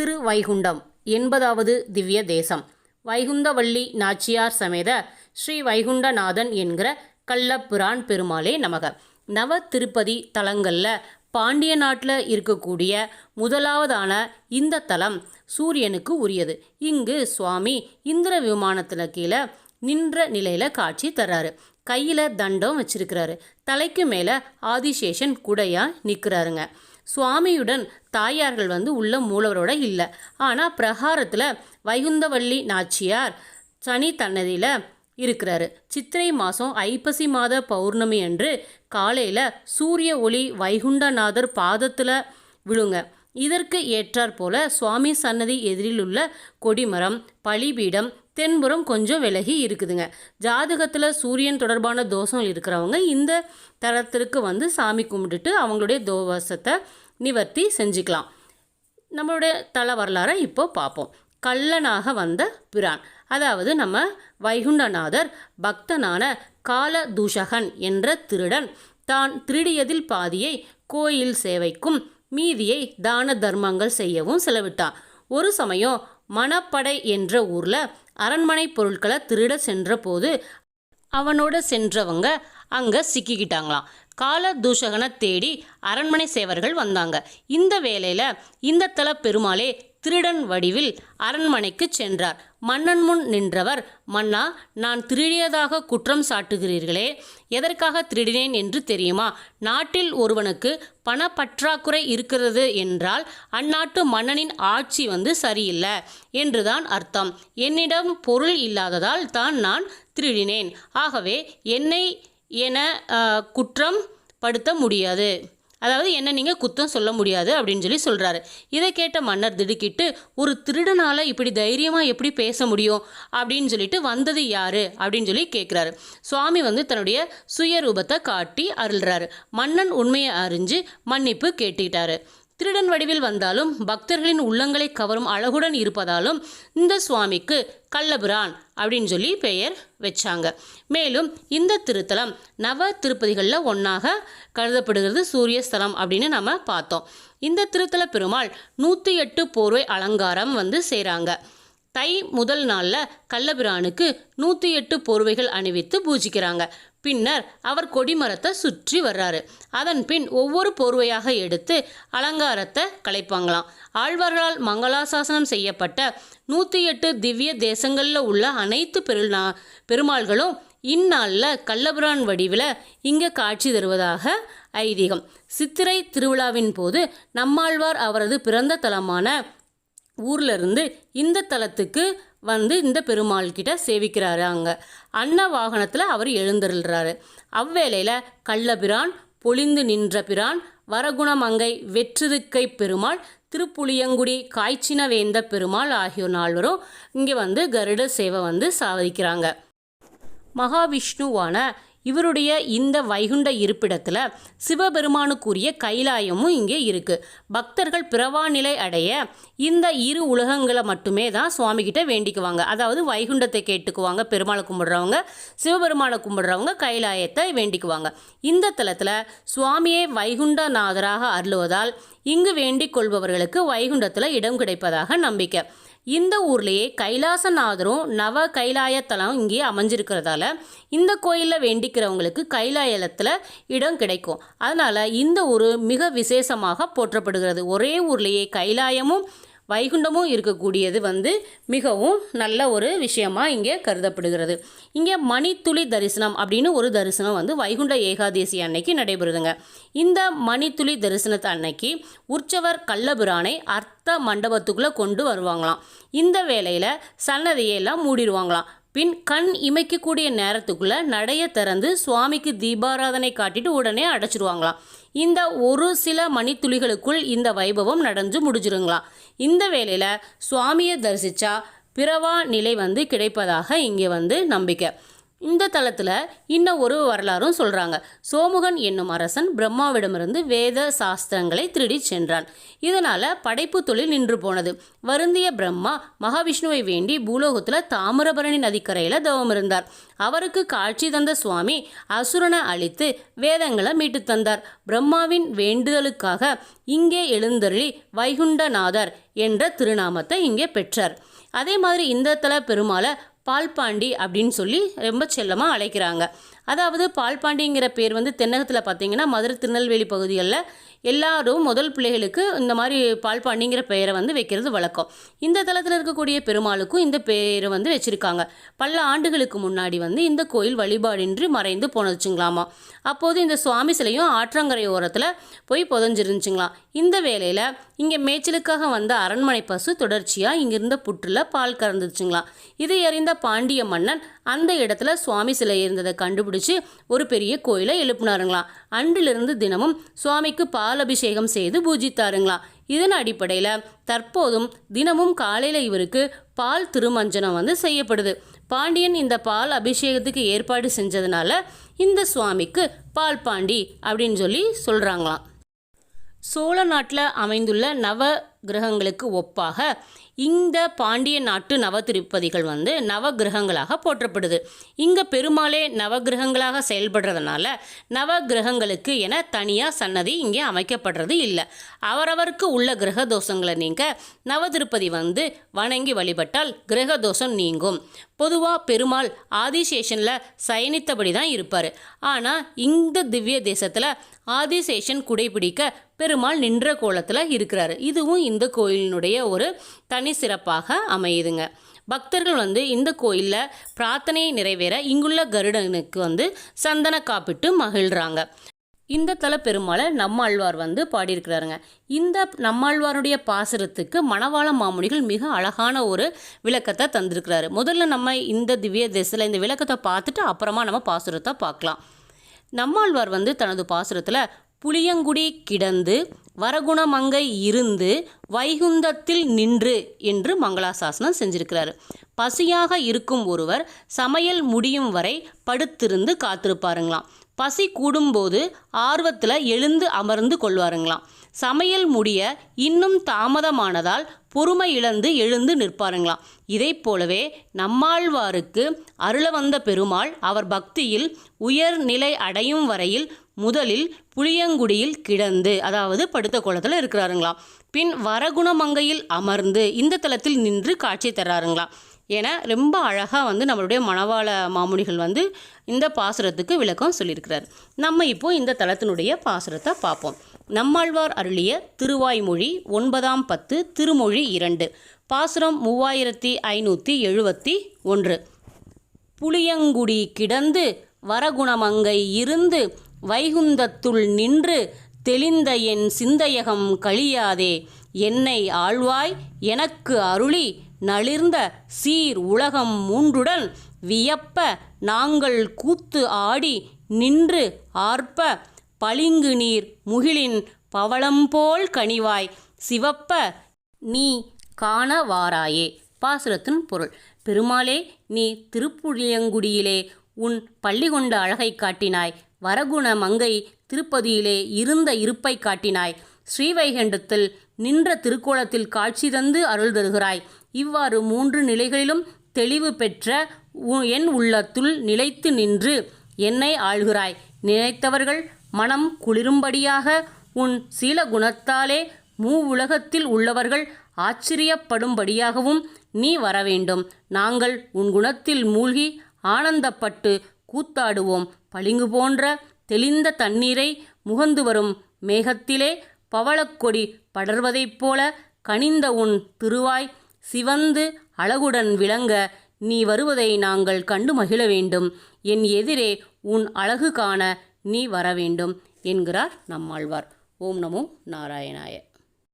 திருவைகுண்டம் எண்பதாவது திவ்ய தேசம். வைகுந்தவள்ளி நாச்சியார் சமேத ஸ்ரீ வைகுண்டநாதன் என்கிற கள்ளப்பிரான் பெருமாளே நமக. நவ திருப்பதி தலங்களில் பாண்டிய நாட்டில் இருக்கக்கூடிய முதலாவதான இந்த தலம் சூரியனுக்கு உரியது. இங்கு சுவாமி இந்திர விமானத்தில் கீழே நின்ற நிலையில் காட்சி தர்றாரு. கையில் தண்டம் வச்சிருக்கிறாரு. தலைக்கு மேலே ஆதிசேஷன் குடையாக நிற்கிறாருங்க சுவாமியுடன் தாயார்கள் வந்து உள்ள மூலவரோட இல்லை. ஆனால் பிரகாரத்தில் வைகுந்தவள்ளி நாச்சியார் சனி தன்னதியில் இருக்கிறாரு. சித்திரை மாதம் ஐப்பசி மாத பௌர்ணமி அன்று காலையில் சூரிய ஒளி வைகுண்டநாதர் பாதத்தில் விழுங்க. இதற்கு ஏற்றாற் போல சுவாமி சன்னதி எதிரில் உள்ள கொடிமரம் பலிபீடம் தென்புறம் கொஞ்சம் விலகி இருக்குதுங்க. ஜாதகத்தில் சூரியன் தொடர்பான தோஷம் இருக்கிறவங்க இந்த தலத்திற்கு வந்து சாமி கும்பிட்டுட்டு அவங்களுடைய தோவசத்தை நிவர்த்தி செஞ்சுக்கலாம். நம்மளுடைய தல வரலாறை இப்போ பார்ப்போம். கள்ளனாக வந்த பிரான். அதாவது நம்ம வைகுண்டநாதர் பக்தனான காலதூஷகன் என்ற திருடன். தான் திருடியதில் பாதியை கோயில் சேவைக்கும் மீதியை தான தர்மங்கள் செய்யவும் செலவிட்டான். ஒரு சமயம் மணப்படை என்ற ஊரில் அரண்மனை பொருட்களை திருட சென்றபோது அவனோட சென்றவங்க அங்கே சிக்கிக்கிட்டாங்களாம். கால தூஷகனை தேடி அரண்மனை சேவர்கள் வந்தாங்க. இந்த வேளையில் இந்த தல பெருமாளே திருடன் வடிவில் அரண்மனைக்கு சென்றார். மன்னன் முன் நின்றவர் மன்னா நான் திருடியதாக குற்றம் சாட்டுகிறீர்களே எதற்காக திருடினேன் என்று தெரியுமா? நாட்டில் ஒருவனுக்கு பணப்பற்றாக்குறை இருக்கிறது என்றால் அந்நாட்டு மன்னனின் ஆட்சி வந்து சரியில்லை என்றுதான் அர்த்தம். என்னிடம் பொருள் இல்லாததால் தான் நான் திருடினேன். ஆகவே என்னை என குற்றம் படுத்த முடியாது. அதாவது என்ன நீங்கள் குத்தம் சொல்ல முடியாது அப்படின்னு சொல்லி சொல்கிறாரு இதை கேட்ட மன்னர் திடுக்கிட்டு ஒரு திருடனால் இப்படி தைரியமாக எப்படி பேச முடியும்? அப்படின்னு சொல்லிட்டு வந்தது யார்? அப்படின்னு சொல்லி கேட்குறாரு சுவாமி வந்து தன்னுடைய சுயரூபத்தை காட்டி அருள்றாரு. மன்னன் உண்மையை அறிஞ்சு மன்னிப்பு கேட்டுக்கிட்டாரு. திருடன் வடிவில் வந்தாலும் பக்தர்களின் உள்ளங்களை கவரும் அழகுடன் இருப்பதாலும் இந்த சுவாமிக்கு கள்ளபிரான் அப்படின்னு சொல்லி பெயர் வச்சாங்க. மேலும் இந்த திருத்தலம் நவ திருப்பதிகளில் ஒன்றாக கருதப்படுகிறது சூரிய ஸ்தலம் அப்படின்னு நம்ம பார்த்தோம். இந்த திருத்தல பெருமாள் நூற்றி எட்டு போர்வை அலங்காரம் வந்து செய்கிறாங்க தை முதல் நாளில் கள்ளபிரானுக்கு நூற்றி எட்டு போர்வைகள் அணிவித்து பூஜிக்கிறாங்க. பின்னர் அவர் கொடிமரத்தை சுற்றி வர்றாரு. அதன் பின் ஒவ்வொரு போர்வையாக எடுத்து அலங்காரத்தை கலைப்பாங்களாம். ஆழ்வார்களால் மங்களாசாசனம் செய்யப்பட்ட நூற்றி எட்டு திவ்ய தேசங்களில் உள்ள அனைத்து பெருநா பெருமாள்களும் இந்நாளில் கள்ளபுரான் வடிவில் இங்கே காட்சி தருவதாக ஐதீகம். சித்திரை திருவிழாவின் போது நம்மாழ்வார் அவரது பிறந்த தலமான ஊர்லேருந்து இந்த தலத்துக்கு வந்து இந்த பெருமாள் கிட்ட சேவிக்கிறாரு அங்கே. அன்ன வாகனத்தில் அவர் எழுந்திருறாரு அவ்வேளையில் கள்ளபிரான் பொழிந்து நின்ற பிரான் வரகுணமங்கை வெற்றிருக்கை பெருமாள் திருப்புளியங்குடி காய்ச்சின வேந்த பெருமாள் ஆகியோர் நால்வரும் இங்கே வந்து கருட சேவை வந்து சாதிக்கிறாங்க மகாவிஷ்ணுவான இவருடைய இந்த வைகுண்ட இருப்பிடத்தில் சிவபெருமானுக்குரிய கைலாயமும் இங்கே இருக்குது பக்தர்கள் பிறவா நிலை அடைய இந்த இரு உலகங்களை மட்டுமே தான் சுவாமிகிட்ட வேண்டிக்குவாங்க. அதாவது வைகுண்டத்தை கேட்டுக்குவாங்க பெருமாளை கும்பிடுறவங்க சிவபெருமானை கும்பிடுறவங்க கைலாயத்தை வேண்டிக்குவாங்க. இந்த தலத்தில் சுவாமியை வைகுண்டநாதராக அருளுவதால் இங்கு வேண்டிக் கொள்பவர்களுக்கு வைகுண்டத்தில் இடம் கிடைப்பதாக நம்பிக்கை. இந்த ஊர்லேயே கைலாசநாதரும் நவ கைலாயத்தலம் இங்கே அமைஞ்சிருக்கிறதால இந்த கோயிலில் வேண்டிக்கிறவங்களுக்கு கைலாயத்தில் இடம் கிடைக்கும். அதனால் இந்த ஊர் மிக விசேஷமாக போற்றப்படுகிறது. ஒரே ஊர்லேயே கைலாயமும் வைகுண்டமும் இருக்கக்கூடியது வந்து மிகவும் நல்ல ஒரு விஷயமாக இங்கே கருதப்படுகிறது. இங்கே மணித்துளி தரிசனம் அப்படின்னு ஒரு தரிசனம் வந்து வைகுண்ட ஏகாதேசி அன்னைக்கு நடைபெறுதுங்க. இந்த மணித்துளி தரிசனத்தை அன்னைக்கு உற்சவர் கள்ளபிரானை அர்த்த மண்டபத்துக்குள்ளே கொண்டு வருவாங்களாம். இந்த வேலையில் சன்னதியெல்லாம் மூடிடுவாங்களாம். பின் கண் இமைக்கக்கூடிய நேரத்துக்குள்ள நடைய திறந்து சுவாமிக்கு தீபாராதனை காட்டிட்டு உடனே அடைச்சிடுவாங்களாம் இந்த ஒரு சில மணித்துளிகளுக்குள் இந்த வைபவம் நடந்து முடிஞ்சிருங்களாம். இந்த வேளையில் சுவாமியை தரிசித்தா பிறவா நிலை வந்து கிடைப்பதாக இங்கே வந்து நம்பிக்கை. இந்த தளத்தில் இன்னும் ஒரு வரலாறும் சொல்கிறாங்க சோமுகன் என்னும் அரசன் பிரம்மாவிடமிருந்து வேத சாஸ்திரங்களை திருடி சென்றான். இதனால் படைப்பு தொழில் நின்று போனது. வருந்திய பிரம்மா மகாவிஷ்ணுவை வேண்டி பூலோகத்தில் தாமிரபரணி நதிக்கரையில் தவம் இருந்தார். அவருக்கு காட்சி தந்த சுவாமி அசுரனை அழித்து வேதங்களை மீட்டு தந்தார். பிரம்மாவின் வேண்டுதலுக்காக இங்கே எழுந்தருளி வைகுண்டநாதர் என்ற திருநாமத்தை இங்கே பெற்றார். அதே மாதிரி இந்த தல பெருமாளை பால்பாண்டி அப்படின்னு சொல்லி ரொம்ப செல்லமாக அழைக்கிறாங்க. அதாவது பால்பாண்டிங்கிற பேர் வந்து தென்னகத்தில் பார்த்தீங்கன்னா மதுரை திருநெல்வேலி பகுதிகளில் எல்லாரும் முதல் பிள்ளைகளுக்கு இந்த மாதிரி பால்பாண்டிங்கிற பெயரை வந்து வைக்கிறது வழக்கம். இந்த தளத்தில் இருக்கக்கூடிய பெருமாளுக்கும் இந்த பெயரை வந்து வச்சுருக்காங்க. பல ஆண்டுகளுக்கு முன்னாடி வந்து இந்த கோயில் வழிபாடின்றி மறைந்து போனதுச்சுங்களாமா. அப்போது இந்த சுவாமி சிலையும் ஆற்றங்கரை ஓரத்தில் போய் புதஞ்சிருந்துச்சுங்களாம். இந்த வேலையில் இங்கே மேய்ச்சலுக்காக வந்த அரண்மனை பசு தொடர்ச்சியாக இங்கிருந்த புற்றில் பால் கறந்துச்சுங்களாம். இதை அறிந்த பாண்டிய மன்னன் அந்த இடத்துல சுவாமி சிலை இருந்ததை கண்டுபிடிச்சு ஒரு பெரிய கோயிலை எழுப்பினாருங்களாம். அன்றிலிருந்து தினமும் சுவாமிக்கு பால் அபிஷேகம் செய்து பூஜித்தாருங்களாம் இதன் அடிப்படையில் தற்போதும் தினமும் காலையில் இவருக்கு பால் திருமஞ்சனம் வந்து செய்யப்படுது. பாண்டியன் இந்த பால் அபிஷேகத்துக்கு ஏற்பாடு செஞ்சதுனால இந்த சுவாமிக்கு பால் பாண்டி அப்படின்னு சொல்லி சொல்கிறாங்களாம் சோழ நாட்டில் அமைந்துள்ள நவ கிரகங்களுக்கு ஒப்பாக இந்த பாண்டிய நாட்டு நவ திருப்பதிகள் வந்து நவ கிரகங்களாக போற்றப்படுது. இங்கே பெருமாளே நவகிரகங்களாக செயல்படுறதுனால நவ கிரகங்களுக்கு என தனியாக சன்னதி இங்கே அமைக்கப்படுறது இல்லை. அவரவருக்கு உள்ள கிரக தோஷங்களை நீங்க நவ திருப்பதி வந்து வணங்கி வழிபட்டால் கிரக தோஷம் நீங்கும். பொதுவாக பெருமாள் ஆதிசேஷனில் சயனித்தபடி தான் இருப்பார். ஆனால் இந்த திவ்ய தேசத்தில் ஆதிசேஷன் குடைபிடிக்க பெருமாள் நின்ற கோலத்தில் இருக்கிறார். இதுவும் இந்த கோயிலினுடைய ஒரு தனி சிறப்பாக அமையுதுங்க. பக்தர்கள் வந்து இந்த கோயிலில் பிரார்த்தனையை நிறைவேற இங்குள்ள கருடனுக்கு வந்து சந்தன காப்பிட்டு மகிழ்கிறாங்க இந்த தல பெருமாளை நம்மாழ்வார் வந்து பாடியிருக்கிறாருங்க. இந்த நம்மாழ்வாருடைய பாசுரத்துக்கு மணவாள மாமுனிகள் மிக அழகான ஒரு விளக்கத்தை தந்திருக்கிறாரு. முதல்ல நம்ம இந்த திவ்ய திசையில் இந்த விளக்கத்தை பார்த்துட்டு அப்புறமா நம்ம பாசுரத்தை பார்க்கலாம். நம்மாழ்வார் வந்து தனது பாசுரத்தில் புளியங்குடி கிடந்து வரகுணமங்கை இருந்து வைகுந்தத்தில் நின்று என்று மங்களாசாசனம் செஞ்சிருக்கிறார். பசியாக இருக்கும் ஒருவர் சமையல் முடியும் வரை படுத்திருந்து காத்திருப்பாருங்களாம். பசி கூடும்போது ஆர்வத்தில் எழுந்து அமர்ந்து கொள்வாருங்களாம். சமையல் முடிய இன்னும் தாமதமானதால் பொறுமை இழந்து எழுந்து நிற்பாருங்களாம். இதை போலவே நம்மாழ்வாருக்கு அருள வந்த பெருமாள் அவர் பக்தியில் உயர்நிலை அடையும் வரையில் முதலில் புளியங்குடியில் கிடந்து அதாவது படுத்த கோலத்தில் இருக்கிறாருங்களாம். பின் வரகுணமங்கையில் அமர்ந்து இந்த தளத்தில் நின்று காட்சி தர்றாருங்களாம். என ரொம்ப அழகாக வந்து நம்மளுடைய மணவாள மாமுனிகள் வந்து இந்த பாசுரத்துக்கு விளக்கம் சொல்லியிருக்கிறார். நம்ம இப்போ இந்த தலத்தினுடைய பாசுரத்தை பார்ப்போம். நம்மாழ்வார் அருளிய திருவாய்மொழி ஒன்பதாம் பத்து திருமொழி இரண்டு. பாசுரம் மூவாயிரத்தி ஐநூற்றி எழுபத்தி ஒன்று. புளியங்குடி கிடந்து வரகுணமங்கை இருந்து வைகுந்தத்துள் நின்று தெளிந்த என் சிந்தையகம் கழியாதே. என்னை ஆழ்வாய் எனக்கு அருளி நளிர்ந்த சீர் உலகம் மூன்றுடன் வியப்ப நாங்கள் கூத்து ஆடி நின்று ஆர்ப்ப பளிங்கு நீர் முகிலின் பவளம்போல் கனிவாய். சிவப்ப நீ காணவாராயே. பாசுரத்தின் பொருள். பெருமாளே நீ திருப்புளியங்குடியிலே உன் பள்ளி கொண்ட அழகை காட்டினாய். வரகுண மங்கை திருப்பதியிலே இருந்த இருப்பை காட்டினாய். ஸ்ரீவைகுண்டத்தில் நின்ற திருக்கோலத்தில் காட்சி தந்து அருள் தருகிறாய். இவ்வாறு மூன்று நிலைகளிலும் தெளிவு பெற்ற என் உள்ளத்துள் நிலைத்து நின்று என்னை ஆள்கிறாய். நினைத்தவர்கள் மனம் குளிரும்படியாக உன் சீல குணத்தாலே மூ உலகத்தில் உள்ளவர்கள் ஆச்சரியப்படும்படியாகவும் நீ வரவேண்டும். நாங்கள் உன் குணத்தில் மூழ்கி ஆனந்தப்பட்டு கூத்தாடுவோம். பளிங்கு போன்ற தெளிந்த தண்ணீரை முகந்து வரும் மேகத்திலே பவளக்கொடி படர்வதைப் போல கனிந்த உன் திருவாய் சிவந்து அழகுடன் விளங்க நீ வருவதை நாங்கள் கண்டு மகிழ வேண்டும். என் எதிரே உன் அழகு காண நீ வர வேண்டும் என்கிறார் நம்மாழ்வார். ஓம் நமோ நாராயணாய.